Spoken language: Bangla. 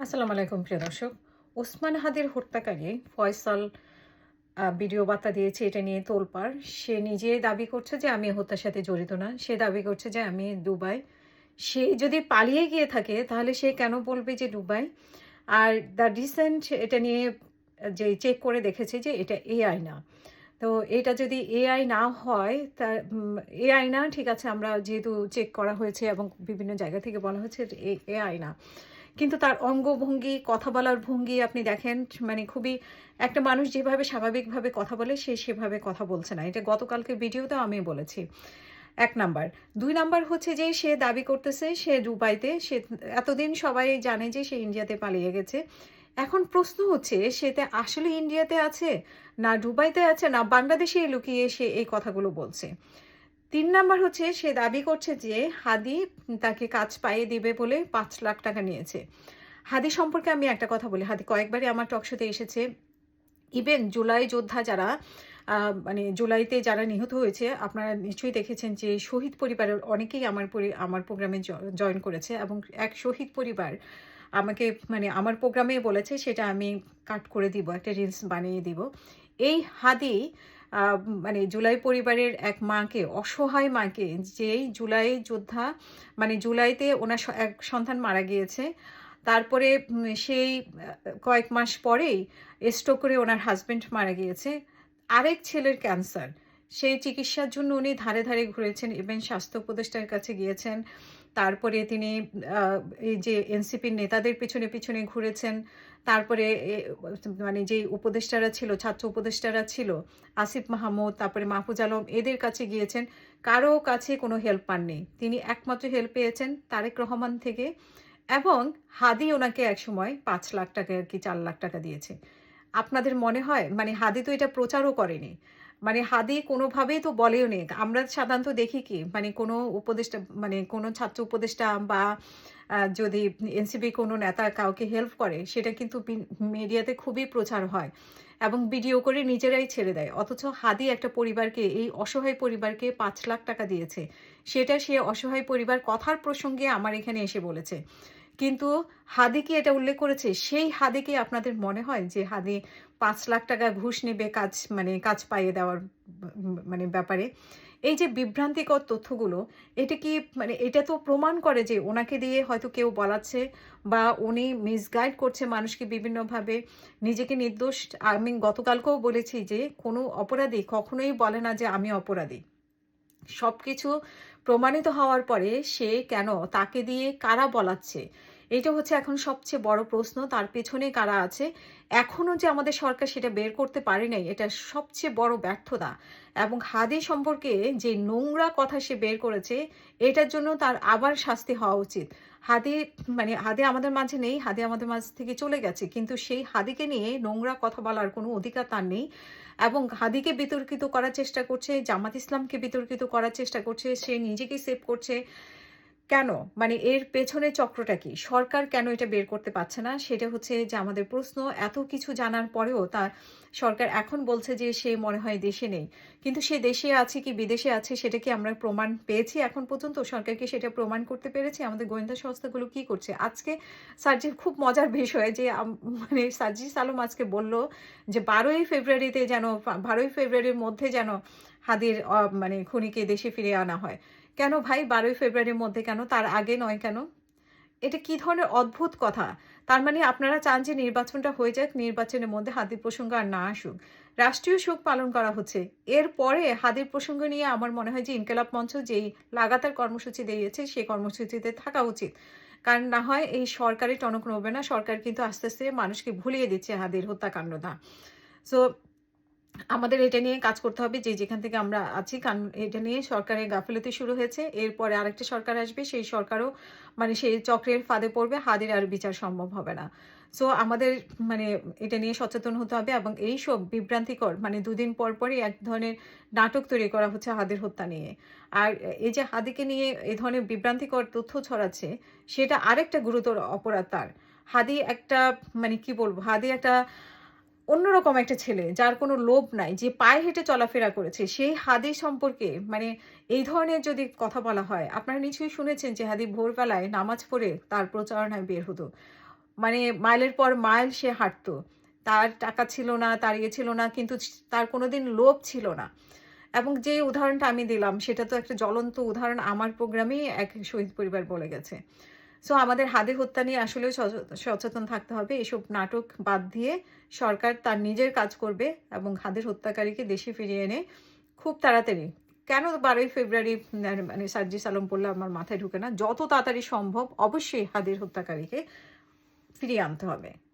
আসসালামু আলাইকুম, প্রিয় দর্শক। ওসমান হাদির হত্যাকারী ফয়সাল ভিডিও বার্তা দিয়েছে এটা নিয়ে তোলপাড়। সে নিজে দাবি করছে যে আমি হত্যার সাথে জড়িত না। সে দাবি করছে যে আমি দুবাই। সে যদি পালিয়ে গিয়ে থাকে, তাহলে সে কেন বলবে যে দুবাই? আর দ্য রিসেন্ট এটা নিয়ে, যে চেক করে দেখেছে যে এটা এআই না। তো এটা যদি এআই না হয়, তা এআই না, ঠিক আছে, আমরা যেহেতু চেক করা হয়েছে এবং বিভিন্ন জায়গা থেকে বলা হয়েছে এআই না। কিন্তু তার অঙ্গভঙ্গি, কথা বলার ভঙ্গি আপনি দেখেন মানে খুবই একটা মানুষ যেভাবে স্বাভাবিকভাবে কথা বলে, সে সেভাবে কথা বলছে না। এটা গতকালকে ভিডিওতেও আমি বলেছি। এক নাম্বার। দুই নাম্বার হচ্ছে যে, সে দাবি করতেছে, সে দুবাইতে, সে এতদিন সবাই জানে যে, সে ইন্ডিয়াতে পালিয়ে গেছে। এখন প্রশ্ন হচ্ছে সেটা আসলে ইন্ডিয়াতে আছে, না দুবাইতে আছে, না বাংলাদেশে লুকিয়ে সে এই কথাগুলো বলছে? তিন নাম্বার হচ্ছে, সে দাবি করছে যে হাদি তাকে কাজ পাইয়ে দিবে বলে পাঁচ লাখ টাকা নিয়েছে। হাদি সম্পর্কে আমি একটা কথা বলি। হাদি কয়েকবারই আমার টকশোতে এসেছে। ইভেন জুলাই যোদ্ধা যারা মানে জুলাইতে যারা নিহত হয়েছে, আপনারা নিশ্চয়ই দেখেছেন যে শহীদ পরিবারের অনেকেই আমার আমার প্রোগ্রামে জয়েন করেছে এবং এক শহীদ পরিবার আমাকে মানে আমার প্রোগ্রামে বলেছে, সেটা আমি কাট করে দিব, একটা রিলস বানিয়ে দিব। এই হাদি মানে জুলাই পরিবারের এক মাকে, অসহায় মাকে, যেই জুলাই যোদ্ধা মানে জুলাইতে ওনার এক সন্তান মারা গিয়েছে। তারপরে সেই কয়েক মাস পরেই স্ট্রোক করে ওনার হাজবেন্ড মারা গিয়েছে। আরেক ছেলের ক্যান্সার। সেই চিকিৎসার জন্য উনি ধারে ধারে ঘুরেছেন, ইভেন স্বাস্থ্য উপদেষ্টার কাছে গিয়েছেন। তারপরে তিনি এই যে এনসিপির নেতাদের পিছনে পিছনে ঘুরেছেন, তারপরে মানে যে উপদেষ্টারা ছিল, ছাত্র উপদেষ্টারা ছিল, আসিফ মাহমুদ, তারপরে মাহফুজ আলম, এদের কাছে গিয়েছেন। কারও কাছে কোনো হেল্প পাননি। তিনি একমাত্র হেল্প পেয়েছেন তারেক রহমান থেকে এবং হাদি ওনাকে একসময় পাঁচ লাখ টাকা আর কি চার লাখ টাকা দিয়েছে। আপনাদের মনে হয়? মানে হাদি তো এটা প্রচারও করেনি। মানে হাদি কোনোভাবেই তো বলেও নেই। আমরা সাধারণত দেখি কি মানে কোনো উপদেষ্টা মানে কোনো ছাত্র উপদেষ্টা বা যদি এনসিপি কোনো নেতা কাউকে হেল্প করে, সেটা কিন্তু মিডিয়াতে খুবই প্রচার হয় এবং ভিডিও করে নিজেরাই ছেড়ে দেয়। অথচ হাদি একটা পরিবারকে, এই অসহায় পরিবারকে পাঁচ লাখ টাকা দিয়েছে। সেটা সে অসহায় পরিবার কথার প্রসঙ্গে আমার এখানে এসে বলেছে। কিন্তু হাদি কি এটা উল্লেখ করেছে। সেই হাদিকে আপনাদের মনে হয় যে হাদি পাঁচ লাখ টাকা ঘুষ নেবে কাজ মানে কাজ পাইয়ে দেওয়ার মানে ব্যাপারে। এই যে বিভ্রান্তিকর তথ্যগুলো, এটা কি মানে এটা তো প্রমাণ করে যে ওনাকে দিয়ে হয়তো কেউ বলাচ্ছে বা উনি মিসগাইড করছে মানুষকে বিভিন্নভাবে। নিজেকে নির্দোষ আমি গতকালকেও বলেছি যে কোনো অপরাধী কখনোই বলে না যে আমি অপরাধী। সব কিছু প্রমাণিত হওয়ার পরে সে কেন তাকে দিয়ে কারা বলাচ্ছে? এটা হচ্ছে এখন সবচেয়ে বড় প্রশ্ন, তার পেছনে কারা আছে? এখনও যে আমাদের সরকার সেটা বের করতে পারে নাই, এটা সবচেয়ে বড় ব্যর্থতা। এবং হাদি সম্পর্কে যে নোংরা কথা সে বের করেছে, এটার জন্য তার আবার শাস্তি হওয়া উচিত। হাদি মানে হাদি আমাদের মাঝে নেই, হাদি আমাদের মাঝ থেকে চলে গেছে, কিন্তু সেই হাদিকে নিয়ে নোংরা কথা বলার কোনো অধিকার তার নেই। এবং হাদিকে বিতর্কিত করার চেষ্টা করছে, জামাত ইসলামকে বিতর্কিত করার চেষ্টা করছে, সে নিজেকে সেভ করছে। কেন? মানে এর পেছনে চক্রটা কি? সরকার কেন এটা বের করতে পারছে না? সেটা হচ্ছে যে আমাদের প্রশ্ন। এত কিছু জানার পরেও তার সরকার এখন বলছে যে সে মনে হয় দেশে নেই। কিন্তু সে দেশে আছে কি বিদেশে আছে সেটা কি আমরা প্রমাণ পেয়েছি এখন পর্যন্ত? সরকারকে সেটা প্রমাণ করতে পেরেছি? আমাদের গোয়েন্দা সংস্থাগুলো কি করছে? আজকে সার্জির খুব মজার বিষয় যে মানে সার্জি সালম আজকে বলল যে বারোই ফেব্রুয়ারিতে যেন, বারোই ফেব্রুয়ারির মধ্যে যেন হাদির মানে খুনিকে দেশে ফিরে আনা হয়। কেন ভাই বারোই ফেব্রুয়ারির মধ্যে কেন? তার আগে নয় কেন? এটা কি ধরনের অদ্ভুত কথা? তার মানে আপনারা চান যে নির্বাচনটা হয়ে যাক, নির্বাচনের মধ্যে হাদির প্রসঙ্গ আর না আসুক। রাষ্ট্রীয় শোক পালন করা হচ্ছে। এরপরে হাদির প্রসঙ্গ নিয়ে আমার মনে হয় যে ইনকেলাব মঞ্চ যেই লাগাতার কর্মসূচি দিয়েছে, সেই কর্মসূচিতে থাকা উচিত। কারণ না হয় এই সরকারি টনক নড়বে না, সরকার কিন্তু আস্তে আস্তে মানুষকে ভুলিয়ে দিচ্ছে হাদির হত্যাকাণ্ডটা। সো আমাদের এটা নিয়ে কাজ করতে হবে যে যেখান থেকে আমরা আছি, কারণ এটা নিয়ে সরকারের গাফিলতি শুরু হয়েছে। এরপরে আরেকটা সরকার আসবে, সেই সরকারও মানে সেই চক্রের ফাঁদে পড়বে হাদের আর বিচার সম্ভব হবে না। সো আমাদের মানে এটা নিয়ে সচেতন হতে হবে এবং এই সব বিভ্রান্তিকর মানে দুদিন পর পরই এক ধরনের নাটক তৈরি করা হচ্ছে হাদের হত্যা নিয়ে। আর এই যে হাদিকে নিয়ে এই ধরনের বিভ্রান্তিকর তথ্য ছড়াচ্ছে, সেটা আরেকটা গুরুতর অপরাধ তার। হাদি একটা মানে কি বলব, হাদি একটা অন্যরকম একটা ছেলে যার কোনো লোভ নাই, যে পায়ে হেঁটে চলাফেরা করেছে, সেই হাদি সম্পর্কে মানে এই ধরনের যদি কথা বলা হয়, আপনারা নিশ্চয়ই শুনেছেন যে হাদি ভোরবেলায় নামাজ পড়ে তার প্রচারণায় বের হতো। মানে মাইলের পর মাইল সে হাঁটতো। তার টাকা ছিল না, তার ইয়ে ছিল না, কিন্তু তার কোনোদিন লোভ ছিল না। এবং যে উদাহরণটা আমি দিলাম, সেটা তো একটা জ্বলন্ত উদাহরণ আমার প্রোগ্রামেই এক শহীদ পরিবার বলে গেছে। সো আমাদের হাদে হত্যা নিয়ে আসলেও সচ- সচেতন থাকতে হবে। এসব নাটক বাদ দিয়ে সরকার তার নিজের কাজ করবে এবং হাদের হত্যাকারীকে দেশে ফিরিয়ে এনে খুব তাড়াতাড়ি, কেন বারোই ফেব্রুয়ারি মানে সার্জি সালম পড়লে আমার মাথায় ঢুকে না, যত তাড়াতাড়ি সম্ভব অবশ্যই হাদের হত্যাকারীকে ফিরিয়ে আনতে হবে।